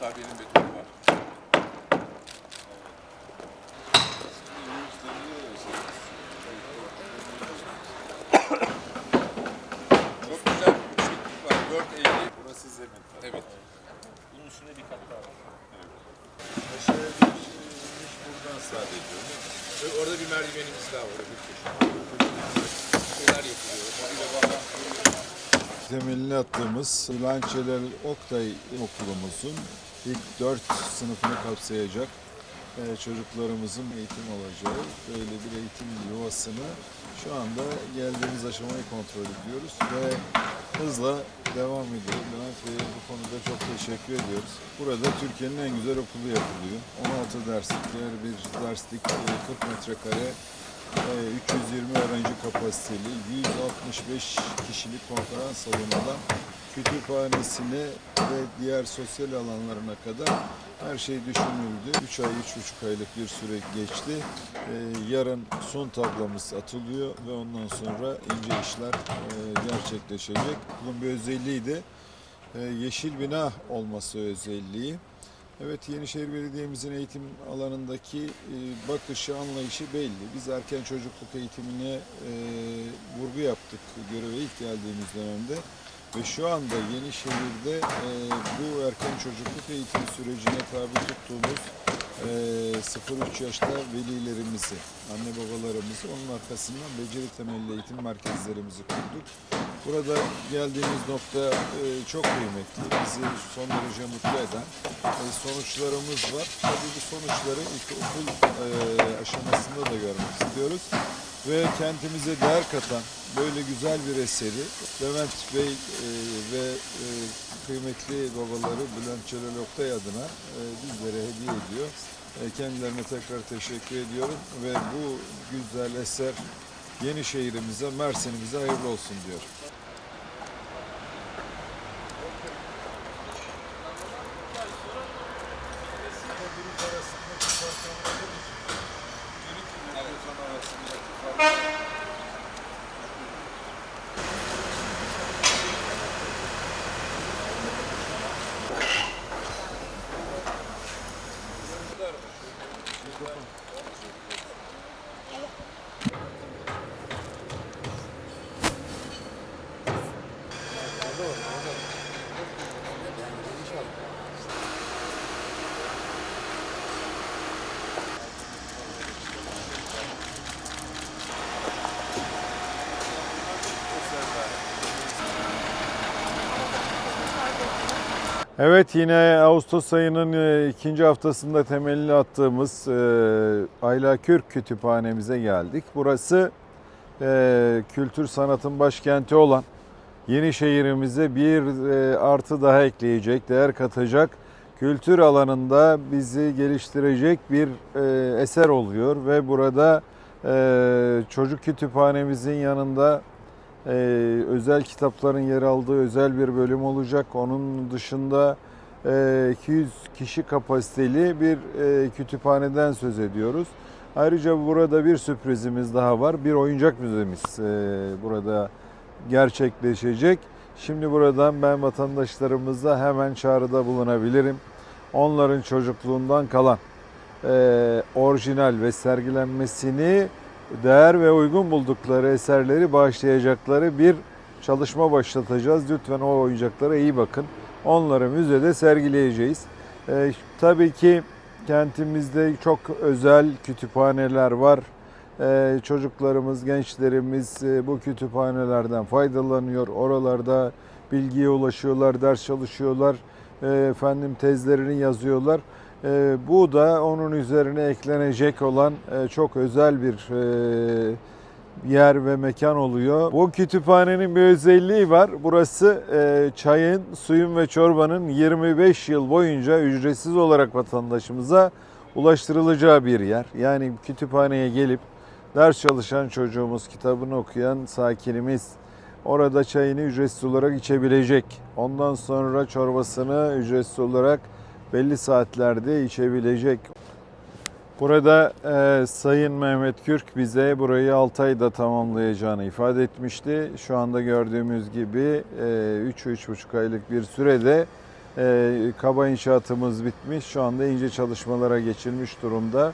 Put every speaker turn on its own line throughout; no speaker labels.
tabiyenin betonu var. Çok güzel bir yükseklik var. 4.50.
Burası zemin.
Evet.
Bunun üstünde bir kat daha var. Evet.
Aşağıya bir buradan sadece. Ve orada bir merdivenimiz daha var. Bir köşe. Şeyler yapılıyor. Mobilya bağlantıları
Temelini attığımız Lançeler Oktay okulumuzun ilk dört sınıfını kapsayacak e, çocuklarımızın eğitim alacağı böyle bir eğitim yuvasını şu anda geldiğimiz aşamayı kontrol ediyoruz ve hızla devam ediyor. Levent Bey'e bu konuda çok teşekkür ediyoruz. Burada Türkiye'nin en güzel okulu yapılıyor. 16 derslikler bir derslik e, 40 metrekare ee, 320 öğrenci kapasiteli 165 kişilik konferans salonundan kütüphanesine ve diğer sosyal alanlarına kadar her şey düşünüldü. 3 ay, 3,5 aylık bir süre geçti. Ee, yarın son tablamız atılıyor ve ondan sonra ince işler e, gerçekleşecek. Bunun bir özelliği de e, yeşil bina olması özelliği. Evet Yenişehir Belediye'mizin eğitim alanındaki e, bakışı, anlayışı belli. Biz erken çocukluk eğitimine e, vurgu yaptık göreve ilk geldiğimiz dönemde. Ve şu anda Yenişehir'de e, bu erken çocukluk eğitim sürecine tabi tuttuğumuz e, 0-3 yaşta velilerimizi, anne babalarımızı onun arkasından beceri temelli eğitim merkezlerimizi kurduk. Burada geldiğimiz nokta e, çok kıymetli, bizi son derece mutlu eden e, sonuçlarımız var. Tabii bu sonuçları ilk okul e, aşamasında da görmek istiyoruz. Ve kentimize değer katan böyle güzel bir eseri Levent Bey e, ve e, kıymetli babaları Bülent Celal Oktay adına e, bizlere hediye ediyor. E, kendilerine tekrar teşekkür ediyorum ve bu güzel eser yeni şehrimize, Mersin'imize hayırlı olsun diyor. Evet yine Ağustos ayının e, ikinci haftasında temelini attığımız e, Ayla Kürk Kütüphanemize geldik. Burası e, kültür sanatın başkenti olan yeni şehrimize bir artı daha ekleyecek, değer katacak, kültür alanında bizi geliştirecek bir eser oluyor ve burada çocuk kütüphanemizin yanında ee, özel kitapların yer aldığı özel bir bölüm olacak. Onun dışında e, 200 kişi kapasiteli bir e, kütüphaneden söz ediyoruz. Ayrıca burada bir sürprizimiz daha var. Bir oyuncak müzemiz e, burada gerçekleşecek. Şimdi buradan ben vatandaşlarımıza hemen çağrıda bulunabilirim. Onların çocukluğundan kalan e, orijinal ve sergilenmesini değer ve uygun buldukları eserleri bağışlayacakları bir çalışma başlatacağız. Lütfen o oyuncaklara iyi bakın. Onları müzede sergileyeceğiz. Ee, tabii ki kentimizde çok özel kütüphaneler var. Ee, çocuklarımız, gençlerimiz e, bu kütüphanelerden faydalanıyor. Oralarda bilgiye ulaşıyorlar, ders çalışıyorlar. E, efendim tezlerini yazıyorlar. E, bu da onun üzerine eklenecek olan e, çok özel bir e, yer ve mekan oluyor. Bu kütüphanenin bir özelliği var. Burası e, çayın, suyun ve çorbanın 25 yıl boyunca ücretsiz olarak vatandaşımıza ulaştırılacağı bir yer. Yani kütüphaneye gelip ders çalışan çocuğumuz, kitabını okuyan sakinimiz orada çayını ücretsiz olarak içebilecek. Ondan sonra çorbasını ücretsiz olarak belli saatlerde içebilecek. Burada e, Sayın Mehmet Kürk bize burayı 6 ayda tamamlayacağını ifade etmişti. Şu anda gördüğümüz gibi e, 3-3,5 aylık bir sürede e, kaba inşaatımız bitmiş. Şu anda ince çalışmalara geçilmiş durumda.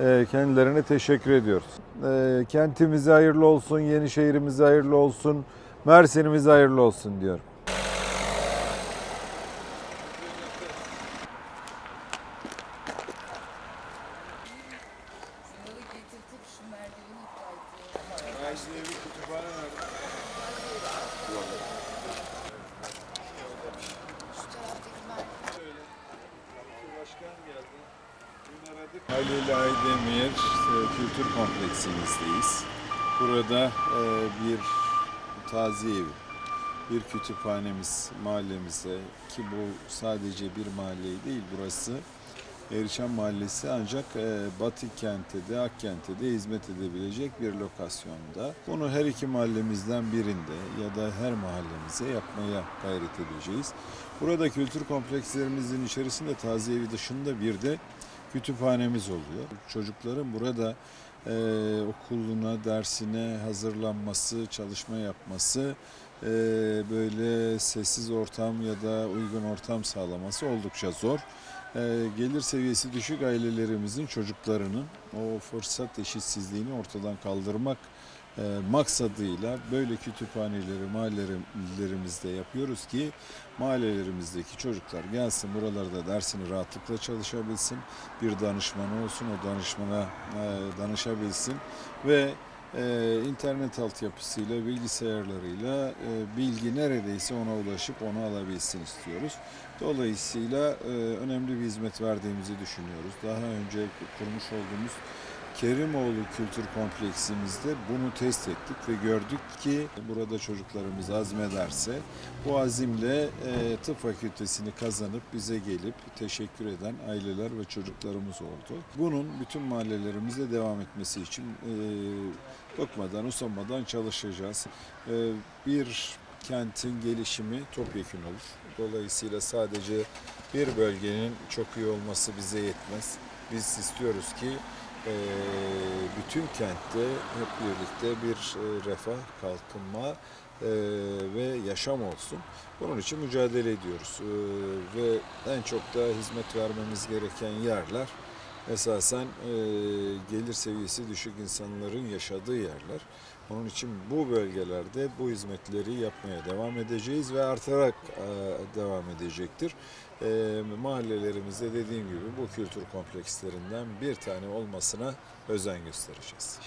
E, kendilerine teşekkür ediyoruz. E, kentimize hayırlı olsun, yeni şehrimize hayırlı olsun, Mersin'imize hayırlı olsun diyorum. Halil Aydemir e, Kültür Kompleksimizdeyiz. Burada e, bir taziye evi, bir kütüphanemiz mahallemize ki bu sadece bir mahalle değil burası Erişan Mahallesi ancak e, Batı kente de Akkent'e de hizmet edebilecek bir lokasyonda. Bunu her iki mahallemizden birinde ya da her mahallemize yapmaya gayret edeceğiz. Burada kültür komplekslerimizin içerisinde taziyevi dışında bir de kütüphanemiz oluyor. Çocukların burada e, okuluna, dersine hazırlanması, çalışma yapması, e, böyle sessiz ortam ya da uygun ortam sağlaması oldukça zor. E, gelir seviyesi düşük ailelerimizin çocuklarının o fırsat eşitsizliğini ortadan kaldırmak e, maksadıyla böyle kütüphaneleri mahallelerimizde yapıyoruz ki mahallelerimizdeki çocuklar gelsin buralarda dersini rahatlıkla çalışabilsin. Bir danışmanı olsun o danışmana e, danışabilsin ve e, internet altyapısıyla bilgisayarlarıyla e, bilgi neredeyse ona ulaşıp onu alabilsin istiyoruz. Dolayısıyla e, önemli bir hizmet verdiğimizi düşünüyoruz. Daha önce kurmuş olduğumuz Kerimoğlu Kültür Kompleksimizde bunu test ettik ve gördük ki burada çocuklarımız azmederse bu azimle e, tıp fakültesini kazanıp bize gelip teşekkür eden aileler ve çocuklarımız oldu. Bunun bütün mahallelerimizde devam etmesi için e, bıkmadan, usanmadan çalışacağız. E, bir kentin gelişimi topyekun olur. Dolayısıyla sadece bir bölgenin çok iyi olması bize yetmez. Biz istiyoruz ki e, bütün kentte hep birlikte bir e, refah, kalkınma e, ve yaşam olsun. Bunun için mücadele ediyoruz. E, ve en çok da hizmet vermemiz gereken yerler esasen e, gelir seviyesi düşük insanların yaşadığı yerler. Onun için bu bölgelerde bu hizmetleri yapmaya devam edeceğiz ve artarak e, devam edecektir. E, mahallelerimizde dediğim gibi bu kültür komplekslerinden bir tane olmasına özen göstereceğiz.